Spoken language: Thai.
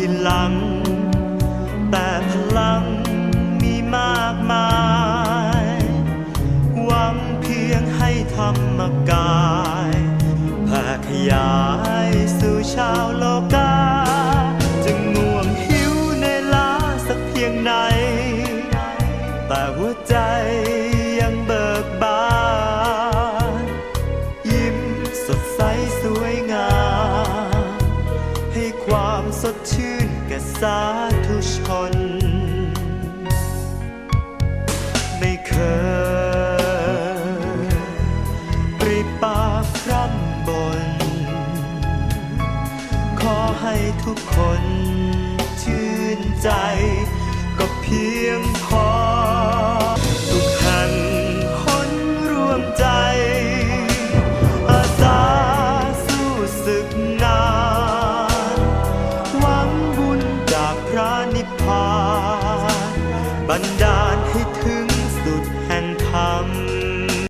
ที่หลัง แต่พลังมีมากมาย หวังเพียงให้ธรรมกายแผ่ขยายสู่ชาวโลกา จะง่วงหิวในลาสักเพียงไหน แต่หัวใจยังเบิกบาน ยิ้มสดใสสวยงาม ให้ความสดชื่น สาธุชน ไม่เคยปริปากพร่ำบน ขอให้ทุกคนชื่นใจ ก็เพียงพอ บันดาลให้เธอ